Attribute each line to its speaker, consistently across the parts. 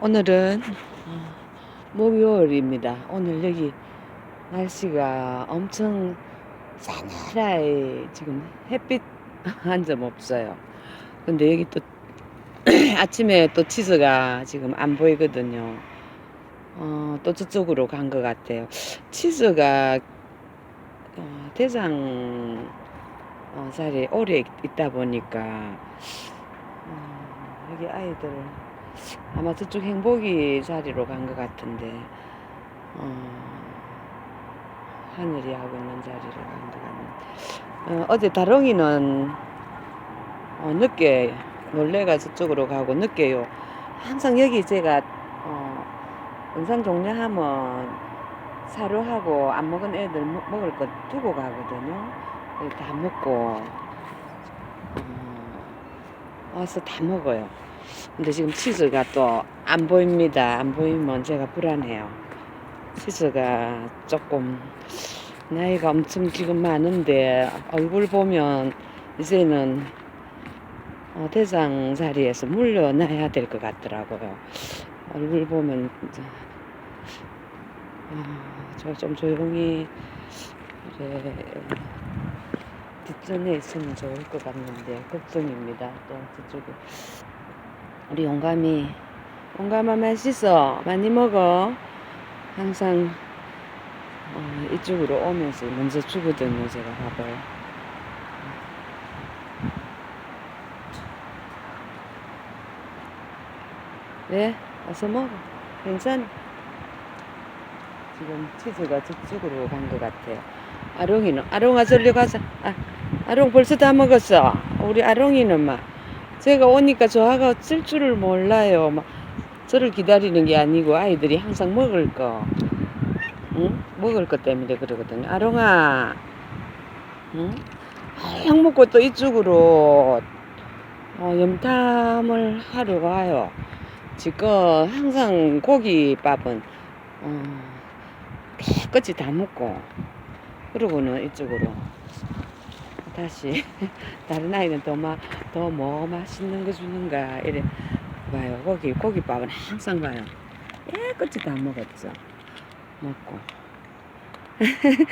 Speaker 1: 오늘은 어, 목요일입니다. 오늘 여기 날씨가 엄청 싸늘하게 지금 햇빛 한 점 없어요. 근데 여기 또 아침에 또 치즈가 지금 안 보이거든요. 어, 또 저쪽으로 간 것 같아요. 치즈가 어, 대장 어, 자리에 오래 있- 있다 보니까 어, 여기 아이들 아마 저쪽 행복이 자리로 간 것 같은데 어, 하늘이 하고 있는 자리로 간 것 같네. 어, 어제 다롱이는 어, 늦게 놀래가 저쪽으로 가고 늦게요. 항상 여기 제가 어, 영상 종료하면 사료하고 안 먹은 애들 먹- 먹을 거 두고 가거든요. 다 먹고 어, 와서 다 먹어요. 근데 지금 치즈가 또 안 보입니다. 안 보이면 제가 불안해요. 치즈가 조금 나이가 엄청 지금 많은데 얼굴 보면 이제는 어, 대장 자리에서 물려놔야 될 것 같더라고요. 얼굴 보면 어, 저좀 조용히 그래, 뒷전에 있으면 좋을 것 같는데 걱정입니다. 또 저쪽에 우리 용감이 용감아 맛있어. 많이 먹어. 항상 어, 이쪽으로 오면서 먼저 주거든요 제가 밥을. 네 어서 먹어. 괜찮아. 지금 치즈가 저쪽으로 간 것 같아요. 아롱이는 아롱아 저리 가자. 아, 아롱 벌써 다 먹었어. 우리 아롱이는 막 제가 오니까 저하가 쓸 줄을 몰라요. 막 저를 기다리는 게 아니고 아이들이 항상 먹을 거. 응? 먹을 것 때문에 그러거든요. 아롱아. 응? 약 먹고 또 이쪽으로 어, 염탐을 하러 가요. 지금 항상 고기밥은 어, 깨끗이 다 먹고 그러고는 이쪽으로 다시 다른 아이는 더더 뭐 맛있는 거 주는가 이래. 봐요. 고기 고기밥은 항상 봐요. 깨끗이 다 먹었죠. 먹고.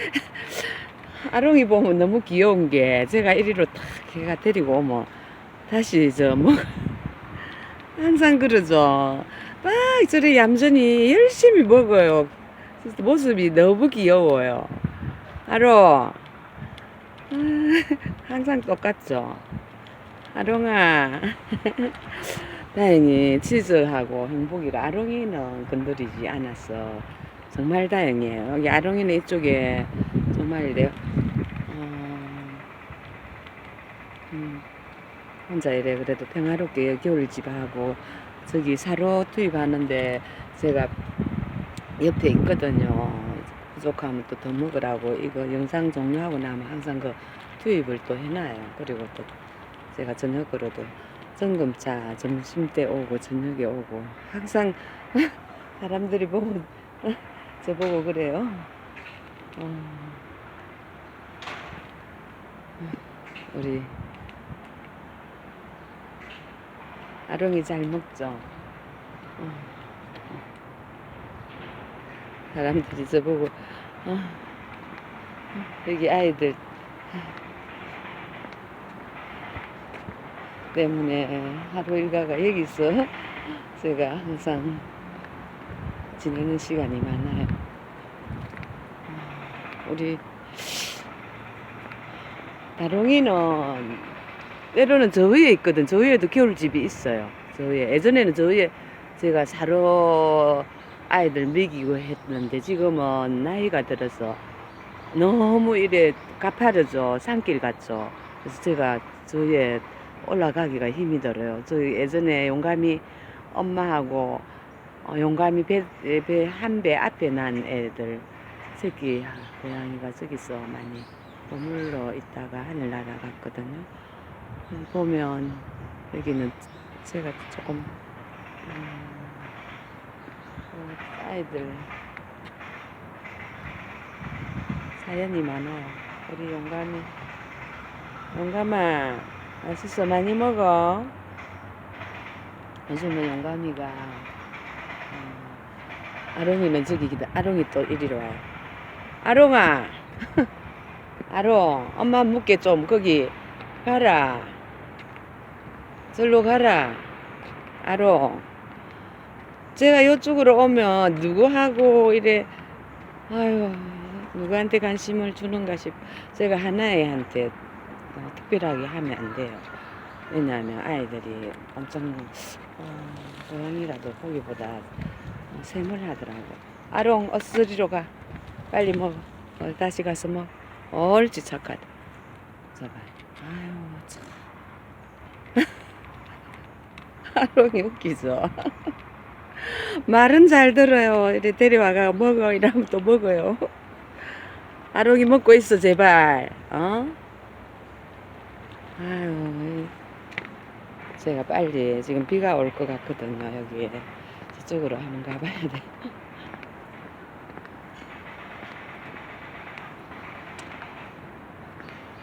Speaker 1: 아롱이 보면 너무 귀여운 게 제가 이리로 탁 걔가 데리고 오면 다시 저뭐 항상 그러죠. 막 저래 얌전히 열심히 먹어요. 모습이 너무 귀여워요. 아롱. 아, 항상 똑같죠. 아롱아. 다행히 치즈하고 행복이가 아롱이는 건드리지 않았어. 정말 다행이에요. 여기 아롱이는 이쪽에 정말 내 어, 음, 혼자 이래 그래도 평화롭게 겨울집하고 저기 사료 투입하는데 제가 옆에 있거든요 부족하면 또 더 먹으라고 이거 영상 종료하고 나면 항상 그 투입을 또 해놔요. 그리고 또 제가 저녁으로도 점검차 점심 때 오고 저녁에 오고 항상 사람들이 보고 저 보고 그래요. 어, 우리 아롱이 잘 먹죠? 어. 사람들이 저보고 어, 여기 아이들 때문에 하루 일과가 여기서 제가 항상 지내는 시간이 많아요. 우리 다롱이는 때로는 저 위에 있거든. 저 위에도 겨울집이 있어요. 저 위에 예전에는 저 위에 제가 사러 아이들 먹이고 했는데 지금은 나이가 들어서 너무 이래 가파르죠. 산길 같죠. 그래서 제가 저 위에 올라가기가 힘이 들어요. 저 예전에 용감이 엄마하고 어, 용감이 배, 배, 한 배 앞에 난 애들 새끼 고양이가 저기서 많이 머물러 있다가 하늘나라 갔거든요. 여기 보면 여기는 제가 조금 음, 어, 아이들 사연이 많아요. 우리 용감이 용감아 맛있어 많이 먹어. 요즘은 용감이가 아롱이는 저기 기다. 아롱이 또 이리로 와요. 아롱아. 아롱. 엄마 묵게 좀 거기 가라. 절로 가라. 아롱. 제가 이쪽으로 오면 누구하고 이래 아유 누구한테 관심을 주는가 싶 제가 하나애한테 어, 특별하게 하면 안 돼요. 왜냐하면 아이들이 엄청 어, 고양이라도 보기보다 어, 세물하더라고. 아롱 어스리로 가. 빨리 먹어. 어, 다시 가서 먹어. 옳지 착하다. 저봐. 아유 참. 아롱이 웃기죠. 말은 잘 들어요. 이래 데려와가 먹어 이러면 또 먹어요. 아롱이 먹고 있어 제발. 어? 아유. 제가 빨리 지금 비가 올 것 같거든요 여기에 저쪽으로 한번 가봐야 돼.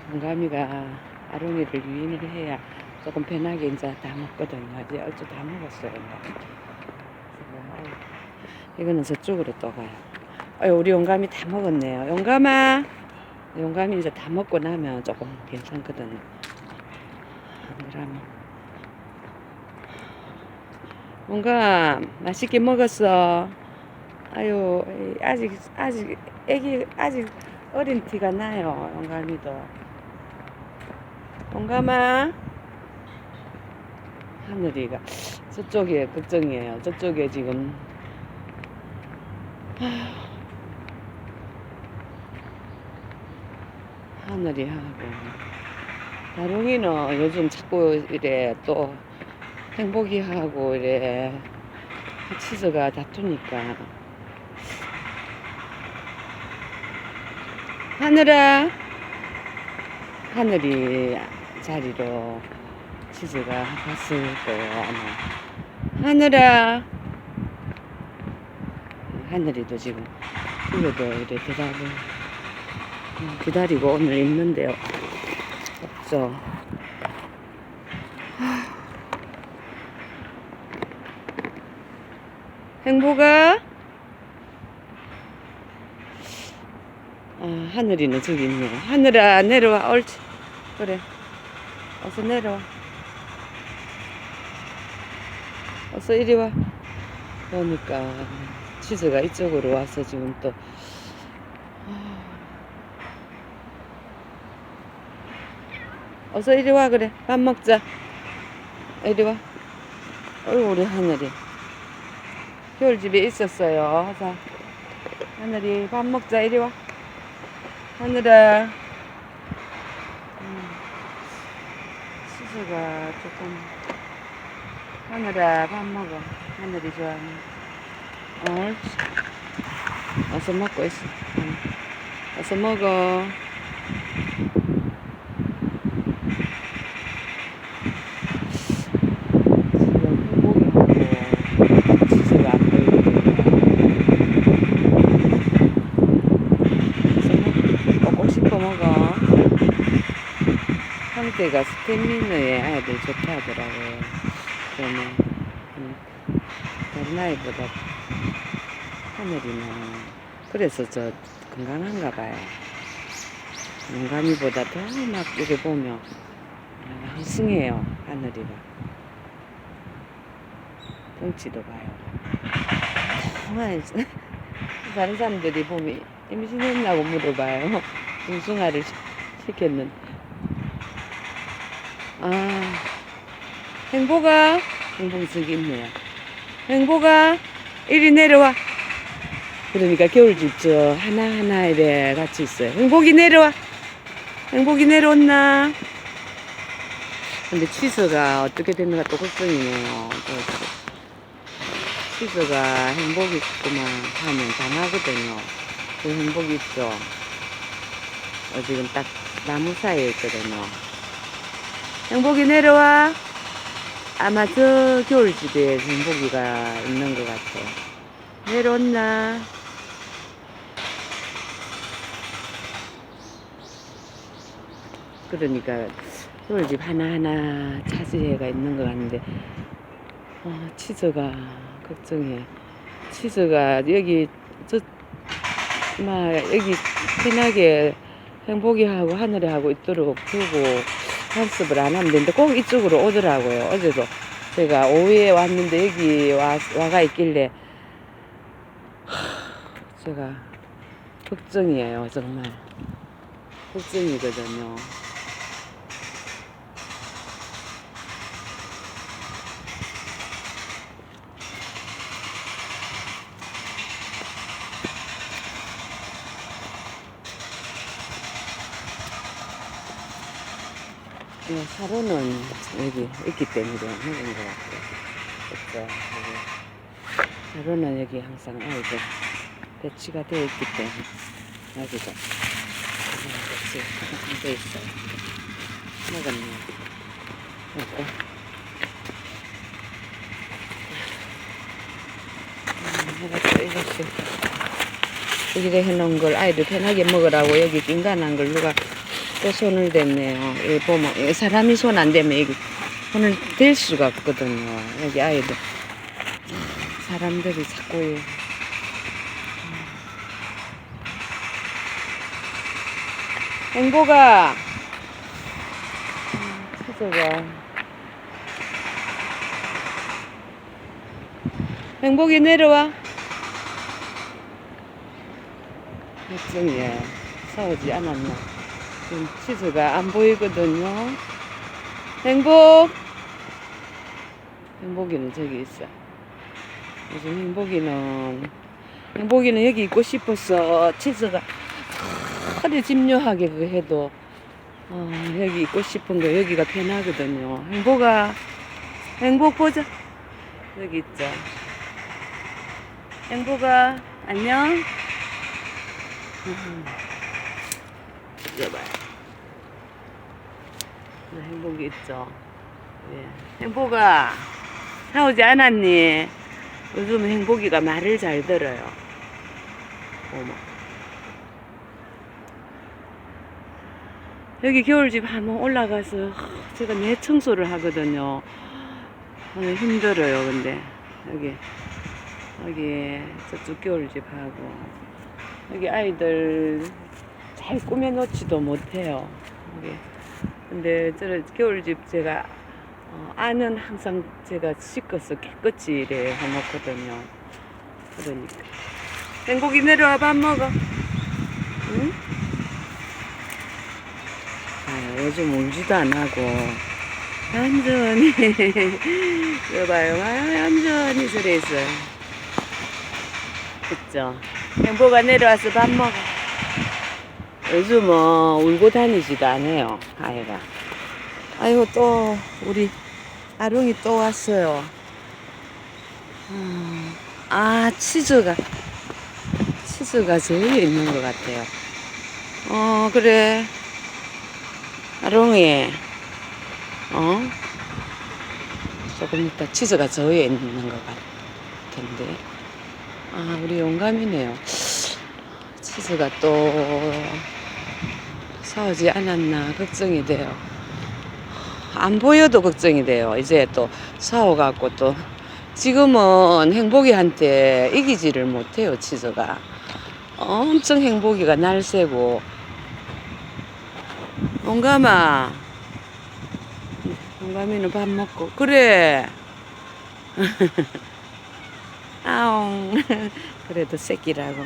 Speaker 1: 동감이가 아롱이를 유인을 해야 조금 편하게 이제 다 먹거든요. 이제 얼추 다 먹었어요. 이거는 저쪽으로 또 가요. 아유, 우리 용감이 다 먹었네요. 용감아! 용감이 이제 다 먹고 나면 조금 괜찮거든요. 그러면. 용감, 맛있게 먹었어. 아유, 이, 아직, 아직, 애기, 아직 어린 티가 나요. 용감이도. 용감아. 하늘이가 저쪽에 걱정이에요. 저쪽에 지금 하늘이 하고. 다롱이는 요즘 자꾸 이래 또 행복이 하고 이래 치즈가 다투니까. 하늘아 하늘이 자리로 치즈가 갔을 거예요 아마. 하늘아 하늘이도 지금 이래 대답을 음, 기다리고 오늘 있는데요. 없죠 행복아? 아, 하늘이는 저기 있네요 하늘아 내려와. 옳지 그래. 어서 내려와. 어서 이리 와. 그러니까 치즈가 이쪽으로 와서 지금 또. 어서 이리 와 그래. 밥 먹자. 이리 와. 어이 우리 하늘이. 겨울집에 있었어요 자 하늘이 밥 먹자 이리 와. 하늘아. 음, 치즈가 조금 하늘아 밥 먹어. 하늘이 좋아하는 옳지 어서 먹고 있어. 응. 어서 먹어. 먹어 형태가 스태미너에 아이들 좋다 하더라고요. 그러면 음, 다른 아이보다 하늘이는 그래서 저 건강한가 봐요. 용감이보다 더 막 이렇게 보면 아, 항승해요 하늘이가. 덩치도 봐요. 정말 다른 사람들이 보면 임신했냐고 물어봐요. 중승화를 시- 시켰는데. 아 행복아 행복석이 있네요. 행복아 이리 내려와. 그러니까 겨울집 저 하나하나 이래 같이 있어요. 행복이 내려와. 행복이 내려왔나? 근데 치즈가 어떻게 됐는가 또 걱정이네요. 또 치즈가 행복이 있구만 하면 당하거든요. 그 행복이 있죠. 어, 지금 딱 나무 사이에 있거든요. 행복이 내려와. 아마 저 겨울집에 행복이가 있는 것 같아요. 내려왔나? 그러니까 겨울집 하나하나 차지해가 있는 것 같은데 어, 치즈가 걱정해. 치즈가 여기 저, 막 여기 편하게 행복이 하고 하늘에 하고 있도록 두고 연습을 안 하면 되는데 꼭 이쪽으로 오더라고요. 어제도 제가 오후에 왔는데 여기 와, 와가 있길래 하, 제가 걱정이에요 정말 걱정이거든요. 네, 사료는 여기 있기 때문에 먹은 것 같아요. 그죠? 여기. 사료는 여기 항상 아이들 배치가 되어 있기 때문에 여기도 그냥 배치 돼 있어요. 먹었네요. 음, 이것도 이것이 여기다 해놓은 걸 아이들 편하게 먹으라고 여기 낀간한 걸 누가 또 손을 댔네요. 여기 보면 이 사람이 손 안 대면 여기 손을 댈 수가 없거든요. 여기 아이들. 사람들이 자꾸 이- 행복아. 찾아가. 행복이 내려와. 걱정이에요 싸우지 않았나 지금 치즈가 안 보이거든요. 행복! 행복이는 저기 있어. 요즘 행복이는 행복이는 여기 있고 싶어서 치즈가 허리 집요하게 그 해도. 어, 여기 있고 싶은 거 여기가 편하거든요. 행복아 행복 보자. 여기 있죠. 행복아 안녕. 음. 여봐요. 네, 행복이 있죠 예. 행복아 나오지 않았니 요즘 행복이가 말을 잘 들어요 어머 여기 겨울집 한번 올라가서 하, 제가 내 청소를 하거든요. 오늘 힘들어요, 근데. 여기, 여기 저쪽 겨울집 하고. 여기 아이들 잘 꾸며놓지도 못해요. 여기. 근데 저 겨울집 제가 어, 안은 항상 제가 씻어서 깨끗이 이래 해놓거든요. 그러니까. 행복이 내려와 밥 먹어. 응? 아, 요즘 울지도 안 하고 얌전히 여봐요 아, 얌전히 저래 있어요 그죠 행복아 내려와서 밥 먹어 요즘은 울고 다니지도 않아요 아이가 아이고 또 우리 아롱이 또 왔어요 음, 아 치즈가 치즈가 저기 있는 것 같아요 어 그래 아롱이, 어? 조금 이따 치즈가 저 위에 있는 것 같은데. 아, 우리 용감이네요. 치즈가 또 싸우지 않았나 걱정이 돼요. 안 보여도 걱정이 돼요. 이제 또 싸워갖고 또 지금은 행복이한테 이기지를 못해요, 치즈가. 엄청 행복이가 날새고 용감아. 용감이는 밥 먹고. 그래. 아웅. 그래도 새끼라고.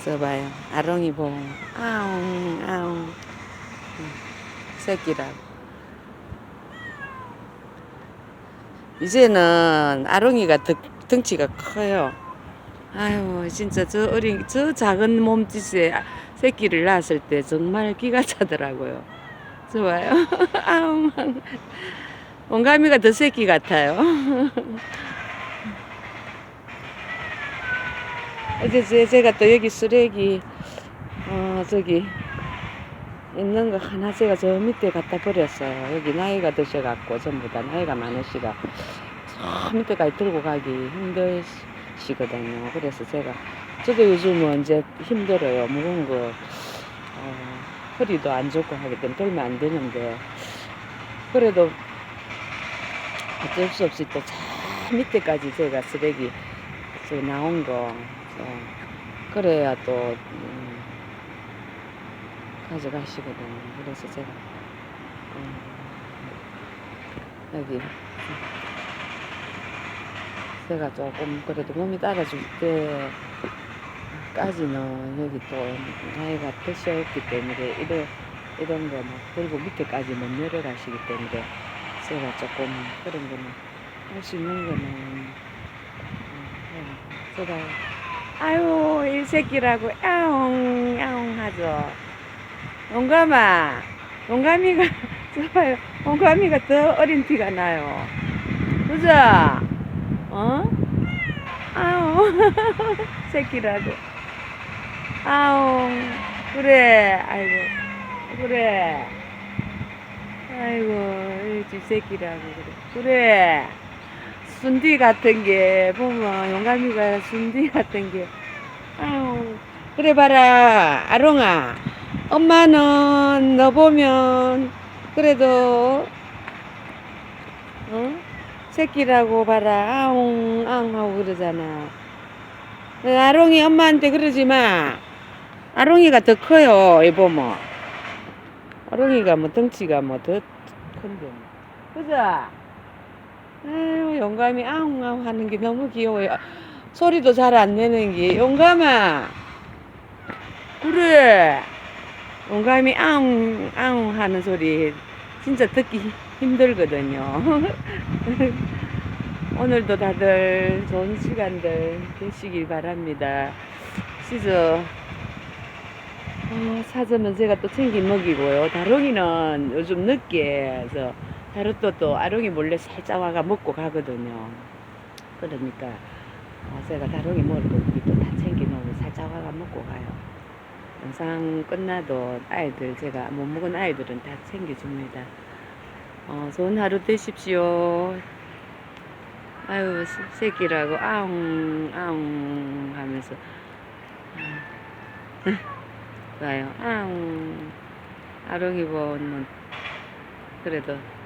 Speaker 1: 써봐요. 아롱이 보고. 아웅, 아웅. 새끼라고. 이제는 아롱이가 등, 덩치가 커요. 아유, 진짜 저 어린, 저 작은 몸짓에 새끼를 낳았을 때 정말 기가 차더라고요. 좋아요. 아우, 온가미가 더 새끼 같아요. 어제 제- 제가 또 여기 쓰레기, 어, 저기, 있는 거 하나 제가 저 밑에 갖다 버렸어요. 여기 나이가 드셔갖고 전부 다 나이가 많으시가 저 밑에까지 들고 가기 힘드시거든요. 그래서 제가 저도 요즘은 이제 힘들어요. 무거운 거, 어, 허리도 안 좋고 하기 때문에 들면 안 되는데, 그래도 어쩔 수 없이 또 저 밑에까지 제가 쓰레기 저 나온 거. 저 그래야 또 음, 가져가시거든요. 그래서 제가 음, 여기 제가 조금 그래도 몸이 따라줄 때까지는 여기 또 나이가 드셨기 때문에 이런 이런 거막 들고 밑에까지 못 내려가시기 때문에 제가 조금 그런 거는 할 수 있는 거는 음, 제가 아유 이 새끼라고 야옹 야옹 하죠 용감아 용감이가 좋아요. 용감이가 더 어린 티가 나요. 그죠? 어? 아우 새끼라고. 아우 그래 아이고 그래. 아이고 이집 새끼라고 그래. 그래. 순디 같은 게 보면 용감이가 순디 같은 게. 아유 그래 봐라 아롱아 엄마는 너 보면 그래도 어? 새끼라고 봐라. 아웅 아웅 하고 그러잖아. 어, 아롱이 엄마한테 그러지 마. 아롱이가 더 커요 이 보면. 아롱이가 뭐 덩치가 뭐 더 큰데 뭐. 그죠? 아유 영감이 아웅 아웅 하는 게 너무 귀여워요. 소리도 잘 안 내는 게. 용감아. 그래 용감이 아웅 아웅 하는 소리 진짜 듣기 힘들거든요. 오늘도 다들 좋은 시간들 되시길 바랍니다. 시저 어, 사전은 제가 또 챙겨 먹이고요. 다롱이는 요즘 늦게. 해서 다루또 또 아롱이 몰래 살짝 와가 먹고 가거든요. 그러니까 어, 제가 다롱이 먹을 거 우리 또다 챙겨 놓으면 살짝 와가 먹고 가요. 영상 끝나도 아이들 제가 못 먹은 아이들은 다 챙겨줍니다. 어, 좋은 하루 되십시오. 아유 새- 새끼라고 아웅 아웅 하면서 아, 좋아요 아웅 아롱이 보는 그래도 음,